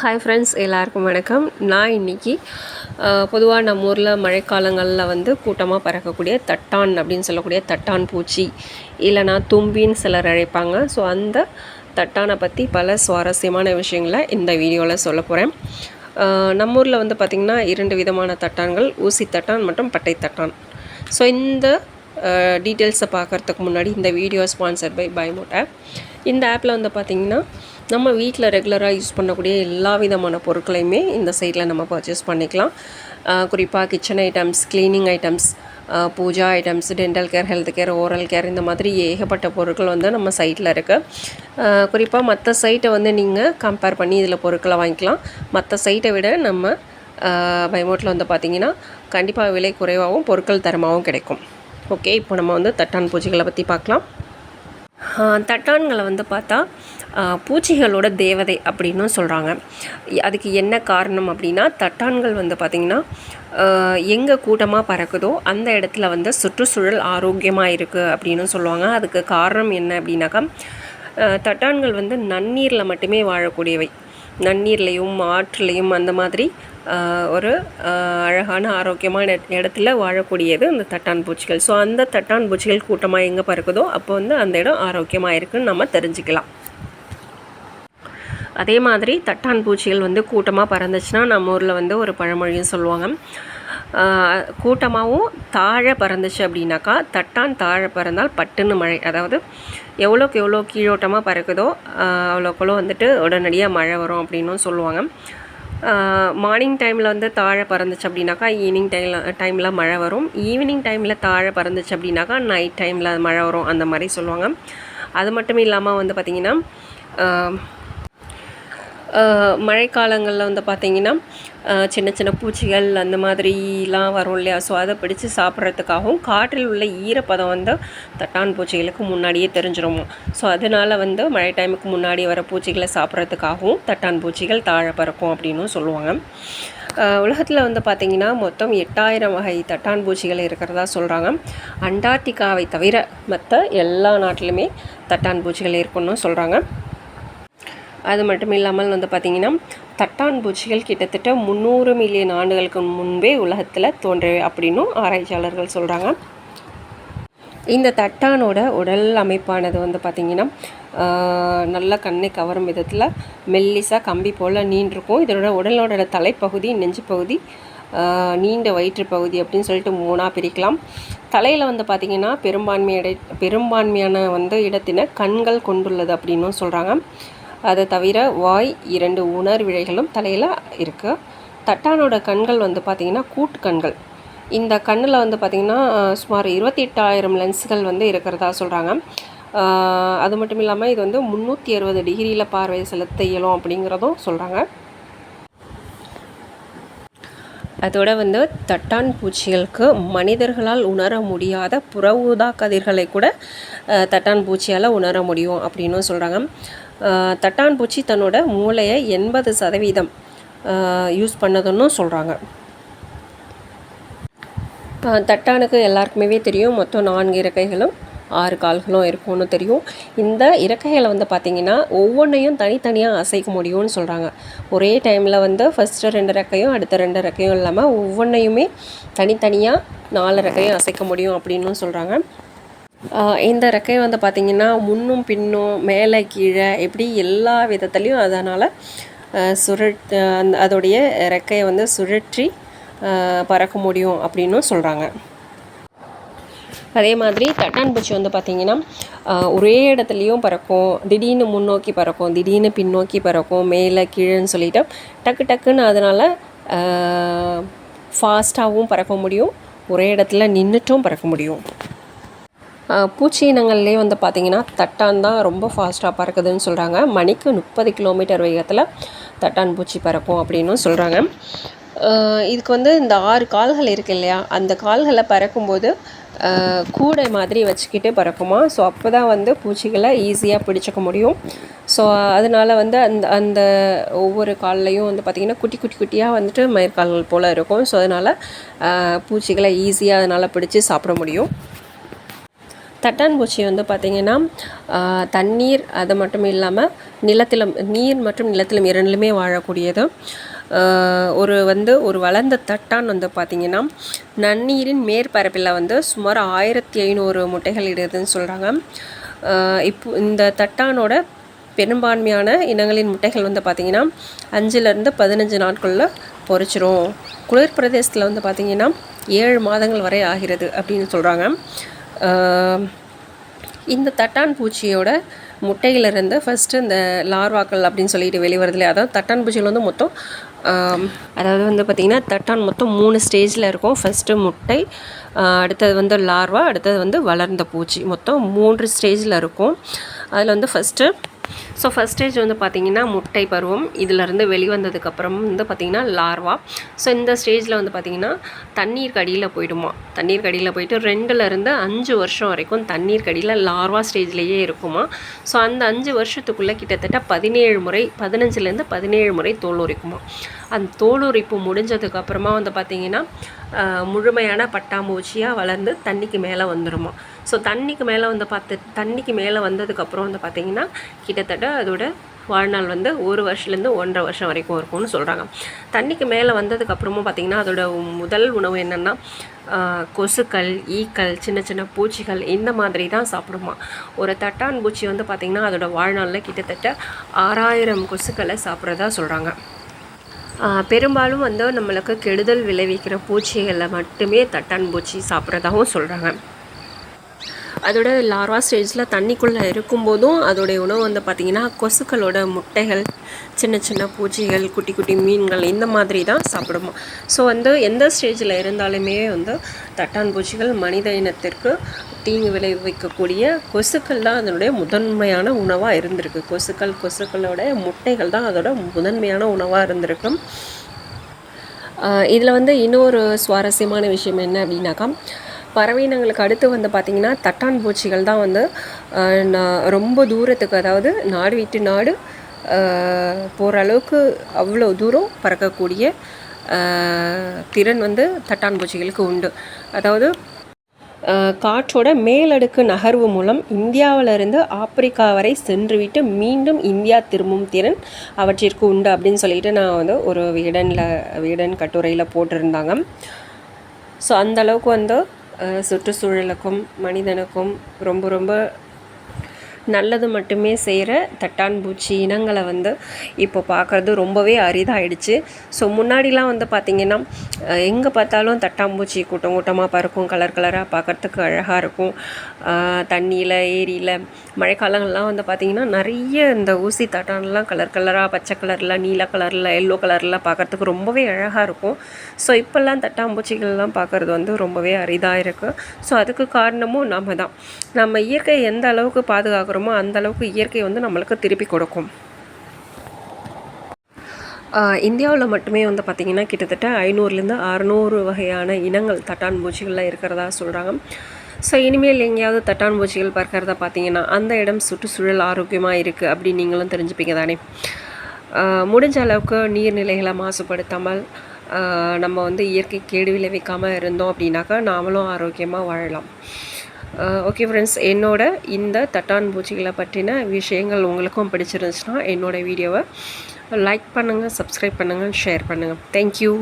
Hi friends எல்லாருக்கும் வணக்கம். நான் இன்றைக்கி பொதுவாக நம்ம ஊரில் மழைக்காலங்களில் வந்து கூட்டமாக பறக்கக்கூடிய தட்டான் அப்படின்னு சொல்லக்கூடிய தட்டான் பூச்சி இல்லைனா தும்பின்னு சிலர் அழைப்பாங்க. ஸோ அந்த தட்டானை பற்றி பல சுவாரஸ்யமான விஷயங்களை இந்த வீடியோவில் சொல்ல போகிறேன் நம்ம ஊரில் வந்து பார்த்திங்கன்னா இரண்டு விதமான தட்டான்கள் ஊசி தட்டான் மற்றும் பட்டை தட்டான். ஸோ இந்த டீட்டெயில்ஸை பார்க்குறதுக்கு முன்னாடி இந்த வீடியோ ஸ்பான்சர் பை பைமோட் ஆப் இந்த ஆப்பில் வந்து பார்த்திங்கன்னா நம்ம வீட்டில் ரெகுலராக யூஸ் பண்ணக்கூடிய எல்லா விதமான பொருட்களையுமே இந்த சைட்டில் நம்ம பர்ச்சேஸ் பண்ணிக்கலாம். குறிப்பாக kitchen items cleaning items pooja items dental care health care oral care இந்த மாதிரி ஏகப்பட்ட பொருட்கள் வந்து நம்ம சைட்டில் இருக்குது குறிப்பாக மற்ற சைட்டை வந்து நீங்கள் கம்பேர் பண்ணி இதில் பொருட்களை வாங்கிக்கலாம். மற்ற சைட்டை விட நம்ம பைமோட்டில் வந்து பார்த்திங்கன்னா கண்டிப்பாக விலை குறைவாகவும் பொருட்கள் தரமாகவும் கிடைக்கும். ஓகே இப்போ நம்ம வந்து தட்டான் பூஜைகளை பற்றி பார்க்கலாம் தட்டான்களை வந்து பார்த்தா பூச்சிகளோட தேவதை அப்படின்னும் சொல்கிறாங்க அதுக்கு என்ன காரணம் அப்படின்னா தட்டான்கள் வந்து பார்த்திங்கன்னா எங்கே கூட்டமாக பறக்குதோ அந்த இடத்துல வந்து சுற்றுச்சூழல் ஆரோக்கியமாக இருக்குது அப்படின்னு சொல்லுவாங்க. அதுக்கு காரணம் என்ன அப்படின்னாக்கா தட்டான்கள் வந்து நன்னீரில் மட்டுமே வாழக்கூடியவை. நன்னீர்லேயும் ஆற்றுலேயும் அந்த மாதிரி ஒரு அழகான ஆரோக்கியமான இடத்துல வாழக்கூடியது அந்த தட்டான் பூச்சிகள். ஸோ அந்த தட்டான் பூச்சிகள் கூட்டமாக எங்கே பறக்குதோ அப்போ வந்து அந்த இடம் ஆரோக்கியமாக இருக்குதுன்னு நம்ம தெரிஞ்சுக்கலாம். அதே மாதிரி தட்டான் பூச்சிகள் வந்து கூட்டமாக பறந்துச்சுன்னா நம்ம ஊரில் வந்து ஒரு பழமொழியும் சொல்லுவாங்க. கூட்டமாகவும் தாழ பறந்துச்சு அப்படின்னாக்கா தட்டான் தாழ பறந்தால் பட்டுன்னு மழை அதாவது எவ்வளோக்கு எவ்வளோ கீழோட்டமாக பறக்குதோ அவ்வளோக்குள்ள வந்துட்டு உடனடியாக மழை வரும் அப்படின்னும் சொல்லுவாங்க. மார்னிங் டைமில் வந்து தாழை பறந்துச்சு அப்படின்னாக்கா ஈவினிங் டைமில் டைமில் மழை வரும். ஈவினிங் டைமில் தாழை பறந்துச்சு அப்படின்னாக்கா நைட் டைமில் மழை வரும். அந்த மாதிரி சொல்லுவாங்க. அது மட்டும் இல்லாமல் வந்து பார்த்திங்கன்னா மழைக்காலங்களில் வந்து பார்த்திங்கன்னா சின்ன சின்ன பூச்சிகள் அந்த மாதிரிலாம் வரும் இல்லையா? ஸோ அதை பிடிச்சி சாப்பிட்றதுக்காகவும் காற்றில் உள்ள ஈரப்பதம் வந்து தட்டான் பூச்சிகளுக்கு முன்னாடியே தெரிஞ்சிடும் ஸோ அதனால் வந்து மழை டைமுக்கு முன்னாடி வர பூச்சிகளை சாப்பிட்றதுக்காகவும் தட்டான் பூச்சிகள் தாழ பறக்கும் அப்படின்னும் சொல்லுவாங்க. உலகத்தில் வந்து பார்த்திங்கன்னா மொத்தம் எட்டாயிரம் வகை தட்டான் பூச்சிகள் இருக்கிறதா சொல்கிறாங்க அண்டார்டிகாவை தவிர மற்ற எல்லா நாட்டிலுமே தட்டான் பூச்சிகள் இருக்குன்னு சொல்கிறாங்க அது மட்டும் இல்லாமல் வந்து பார்த்திங்கன்னா தட்டான் பூச்சிகள் கிட்டத்தட்ட முந்நூறு மில்லியன் ஆண்டுகளுக்கு முன்பே உலகத்தில் தோன்றவே அப்படின்னும் ஆராய்ச்சியாளர்கள் சொல்கிறாங்க இந்த தட்டானோட உடல் அமைப்பானது வந்து பார்த்திங்கன்னா நல்ல கண்ணை கவரும் விதத்தில் மெல்லிசாக கம்பி போல் நீண்டிருக்கும். இதனோட உடலோட தலைப்பகுதி நெஞ்சு பகுதி நீண்ட வயிற்று பகுதி அப்படின்னு சொல்லிட்டு மூணாக பிரிக்கலாம். தலையில் வந்து பார்த்திங்கன்னா பெரும்பான்மையடை பெரும்பான்மையான வந்து இடத்தின கண்கள் கொண்டுள்ளது அப்படின்னும் சொல்கிறாங்க அதை தவிர வாய் இரண்டு உணர்விழைகளும் தலையில் இருக்குது தட்டானோட கண்கள் வந்து பார்த்திங்கன்னா கூட்டு கண்கள். இந்த கண்ணில் வந்து பார்த்திங்கன்னா சுமார் இருபத்தி எட்டாயிரம் லென்ஸுகள் வந்து இருக்கிறதா சொல்கிறாங்க அது மட்டும் இல்லாமல் இது வந்து முந்நூற்றி அறுபது டிகிரியில் பார்வை செலுத்த இயலும் அப்படிங்கிறதும் சொல்கிறாங்க அதோட வந்து தட்டான் பூச்சிகளுக்கு மனிதர்களால் உணர முடியாத புற ஊதா கதிர்களை கூட தட்டான் பூச்சியால் உணர முடியும் அப்படின்னும் சொல்கிறாங்க தட்டான் பூச்சி தன்னோட மூளையை எண்பது சதவீதம் யூஸ் பண்ணதுன்னு சொல்கிறாங்க தட்டானுக்கு எல்லாருக்குமே தெரியும் மொத்தம் நான்கு இறக்கைகளும் ஆறு கால்களும் இருக்கும்னு தெரியும். இந்த இறக்கைகளை வந்து பார்த்திங்கன்னா ஒவ்வொன்றையும் தனித்தனியாக அசைக்க முடியும்னு சொல்கிறாங்க ஒரே டைமில் வந்து ஃபஸ்ட்டு ரெண்டு ரெக்கையும் அடுத்த ரெண்டு ரெக்கையும் இல்லாமல் ஒவ்வொன்றையுமே தனித்தனியாக நாலு ரெக்கையும் அசைக்க முடியும் அப்படின்னு சொல்கிறாங்க இந்த ரெக்கை வந்து பார்த்திங்கன்னா முன்னும் பின்னும் மேலே கீழே எப்படி எல்லா விதத்துலேயும் அதனால் சுழட் அந்த அதோடைய ரெக்கையை வந்து சுழற்றி பறக்க முடியும் அப்படின்னும் சொல்கிறாங்க அதே மாதிரி தட்டான்பூச்சி வந்து பார்த்திங்கன்னா ஒரே இடத்துலையும் பறக்கும் திடீர்னு முன்னோக்கி பறக்கும் திடீர்னு பின்னோக்கி பறக்கும் மேலே கீழேன்னு சொல்லிட்டு டக்கு டக்குன்னு அதனால் ஃபாஸ்ட்டாகவும் பறக்க முடியும் ஒரே இடத்துல நின்றுட்டும் பறக்க முடியும். பூச்சி இனங்கள்லேயே வந்து பார்த்திங்கன்னா தட்டான் தான் ரொம்ப ஃபாஸ்ட்டாக பறக்குதுன்னு சொல்கிறாங்க மணிக்கு முப்பது கிலோமீட்டர் வேகத்தில் தட்டான் பூச்சி பறக்கும் அப்படின்னும் சொல்கிறாங்க இதுக்கு வந்து இந்த ஆறு கால்கள் இருக்கு இல்லையா? அந்த கால்களை பறக்கும்போது கூடை மாதிரி வச்சுக்கிட்டு பறக்குமா? ஸோ அப்போ தான் வந்து பூச்சிகளை ஈஸியாக பிடிச்சிக்க முடியும். ஸோ அதனால் வந்து அந்த அந்த ஒவ்வொரு கால்லையும் வந்து பார்த்திங்கன்னா குட்டி குட்டி குட்டியாக வந்துட்டு மயிர்கால்கள் போல் இருக்கும். ஸோ அதனால் பூச்சிகளை ஈஸியாக அதனால் பிடிச்சி சாப்பிட முடியும். தட்டான் பூச்சி வந்து பார்த்திங்கன்னா தண்ணீர் அது மட்டும் இல்லாமல் நிலத்திலும் நீர் மற்றும் நிலத்திலும் இரண்டிலுமே வாழக்கூடியது. ஒரு வந்து ஒரு வளர்ந்த தட்டான் வந்து பார்த்திங்கன்னா நன்னீரின் மேற்பரப்பில் வந்து சுமார் ஆயிரத்தி ஐநூறு முட்டைகள் இடுதுன்னு சொல்கிறாங்க இப்போ இந்த தட்டானோட பெரும்பான்மையான இனங்களின் முட்டைகள் வந்து பார்த்திங்கன்னா அஞ்சுலேருந்து பதினஞ்சு நாட்களில் பொரிச்சிரும் குளிர் பிரதேசத்தில் வந்து பார்த்திங்கன்னா ஏழு மாதங்கள் வரை ஆகிறது அப்படின்னு சொல்கிறாங்க இந்த தட்டான் பூச்சியோட முட்டையிலிருந்து ஃபஸ்ட்டு இந்த லார்வாக்கள் அப்படின்னு சொல்லிட்டு வெளிவரதுல அதாவது தட்டான் பூச்சியில் வந்து மொத்தம் அதாவது வந்து பார்த்திங்கன்னா தட்டான் மொத்தம் மூணு ஸ்டேஜில் இருக்கும். ஃபஸ்ட்டு முட்டை அடுத்தது வந்து லார்வா அடுத்தது வந்து வளர்ந்த பூச்சி. மொத்தம் மூன்று ஸ்டேஜில் இருக்கும். அதில் வந்து ஃபஸ்ட்டு ஸோ ஃபஸ்ட் ஸ்டேஜ் வந்து பார்த்திங்கன்னா முட்டை பருவம். இதிலேருந்து வெளிவந்ததுக்கப்புறம் வந்து பார்த்திங்கன்னா லார்வா. ஸோ இந்த ஸ்டேஜில் வந்து பார்த்திங்கன்னா தண்ணீர் கடியில் போயிடுமா. தண்ணீர் கடியில் போயிட்டு ரெண்டுலேருந்து அஞ்சு வருஷம் வரைக்கும் தண்ணீர் கடியில் லார்வா ஸ்டேஜ்லேயே இருக்குமா. ஸோ அந்த அஞ்சு வருஷத்துக்குள்ளே கிட்டத்தட்ட பதினேழு முறை பதினஞ்சுலேருந்து பதினேழு முறை தோல் உரிக்குமா. அந்த தோல் உரிப்பு முடிஞ்சதுக்கப்புறமா வந்து பார்த்திங்கன்னா முழுமையான பட்டாம்பூச்சியாக வளர்ந்து தண்ணிக்கு மேலே வந்துடுமா ஸோ தண்ணிக்கு மேலே வந்து பார்த்து தண்ணிக்கு மேலே வந்ததுக்கப்புறம் வந்து பார்த்திங்கன்னா கிட்டத்தட்ட அதோட வாழ்நாள் வந்து ஒரு வருஷத்துலேருந்து ஒன்றரை வருஷம் வரைக்கும் இருக்கும்னு சொல்கிறாங்க தண்ணிக்கு மேலே வந்ததுக்கப்புறமும் பார்த்திங்கன்னா அதோட முதல் உணவு என்னென்னா கொசுக்கள் ஈக்கள் சின்ன சின்ன பூச்சிகள் இந்த மாதிரி தான் சாப்பிடுமா. ஒரு தட்டான் பூச்சி வந்து பார்த்திங்கன்னா அதோடய வாழ்நாளில் கிட்டத்தட்ட ஆறாயிரம் கொசுக்களை சாப்பிட்றதா சொல்கிறாங்க பெரும்பாலும் வந்து நம்மளுக்கு கெடுதல் விளைவிக்கிற பூச்சிகளை மட்டுமே தட்டான் பூச்சி சாப்பிட்றதாகவும் சொல்கிறாங்க அதோட லார்வா ஸ்டேஜில் தண்ணிக்குள்ளே இருக்கும்போதும் அதோடைய உணவு வந்து பார்த்திங்கன்னா கொசுக்களோட முட்டைகள் சின்ன சின்ன பூச்சிகள் குட்டி குட்டி மீன்கள் இந்த மாதிரி தான் சாப்பிடுமா. ஸோ வந்து எந்த ஸ்டேஜில் இருந்தாலுமே வந்து தட்டான் பூச்சிகள் மனித இனத்திற்கு தீங்கு விளைவிக்கக்கூடிய கொசுக்கள் தான் அதனுடைய முதன்மையான உணவாக இருந்திருக்கு. கொசுக்கள் கொசுக்களோட முட்டைகள் தான் அதோட முதன்மையான உணவாக இருந்திருக்கும் இதில் வந்து இன்னொரு சுவாரஸ்யமான விஷயம் என்ன அப்படின்னாக்கா பறவையினங்களுக்கு அடுத்து வந்து பார்த்திங்கன்னா தட்டான் பூச்சிகள் தான் வந்து ரொம்ப தூரத்துக்கு அதாவது நாடு விட்டு நாடு போகிற அளவுக்கு அவ்வளோ தூரம் பறக்கக்கூடிய திறன் வந்து தட்டான் பூச்சிகளுக்கு உண்டு. அதாவது காற்றோட மேலடுக்கு நகர்வு மூலம் இந்தியாவிலிருந்து ஆப்பிரிக்கா வரை சென்றுவிட்டு மீண்டும் இந்தியா திரும்பும் திறன் அவற்றிற்கு உண்டு அப்படின்னு சொல்லிட்டு நான் வந்து ஒரு வீடனில் வீடன் கட்டுரையில் போட்டிருந்தாங்க. ஸோ அந்தளவுக்கு வந்து சுற்றுச்சூழலுக்கும் மனிதனுக்கும் ரொம்ப ரொம்ப நல்லது மட்டுமே செய்கிற தட்டான்பூச்சி இனங்களை வந்து இப்போ பார்க்குறது ரொம்பவே அரிதாயிடுச்சு. ஸோ முன்னாடிலாம் வந்து பார்த்திங்கன்னா எங்கே பார்த்தாலும் தட்டாம்பூச்சி கூட்டம் கூட்டமாக பறக்கும் கலர் கலராக பார்க்குறதுக்கு அழகாக இருக்கும். தண்ணியில் ஏரியில் மழைக்காலங்கள்லாம் வந்து பார்த்திங்கன்னா நிறைய இந்த ஊசி தட்டான்லாம் கலர் கலராக பச்சை கலரில் நீல கலரில் எல்லோ கலரில் பார்க்குறதுக்கு ரொம்பவே அழகாக இருக்கும். ஸோ இப்போல்லாம் தட்டாம்பூச்சிகள்லாம் பார்க்குறது வந்து ரொம்பவே அரிதாக இருக்குது ஸோ அதுக்கு காரணமும் நம்ம தான். நம்ம இயற்கையை எந்த அளவுக்கு பாதுகாக்கிறோமோ அந்த அளவுக்கு இயற்கை வந்து நம்மளுக்கு திருப்பி கொடுக்கும். இந்தியாவில் மட்டுமே வந்து பார்த்திங்கன்னா கிட்டத்தட்ட ஐநூறுலேருந்து அறநூறு வகையான இனங்கள் தட்டான் பூச்சிகள்லாம் இருக்கிறதா சொல்கிறாங்க ஸோ இனிமேல் எங்கேயாவது தட்டான் பூச்சிகள் பார்க்கறத பார்த்தீங்கன்னா அந்த இடம் சுற்றுச்சூழல் ஆரோக்கியமாக இருக்குது அப்படின்னு நீங்களும் தெரிஞ்சுப்பீங்க தானே. முடிஞ்ச அளவுக்கு நீர்நிலைகளை மாசுபடுத்தாமல் நம்ம வந்து இயற்கை கேடு விளைவிக்காமல் இருந்தோம் அப்படின்னாக்கா நாமளும் ஆரோக்கியமாக வாழலாம். ஓகே ஃப்ரெண்ட்ஸ் என்னோட இந்த தட்டான் பூச்சிகளை பற்றின விஷயங்கள் உங்களுக்கும் பிடிச்சிருந்துச்சுன்னா என்னோடய வீடியோவை லைக் பண்ணுங்கள் சப்ஸ்கிரைப் பண்ணுங்கள் ஷேர் பண்ணுங்கள் தேங்க்யூ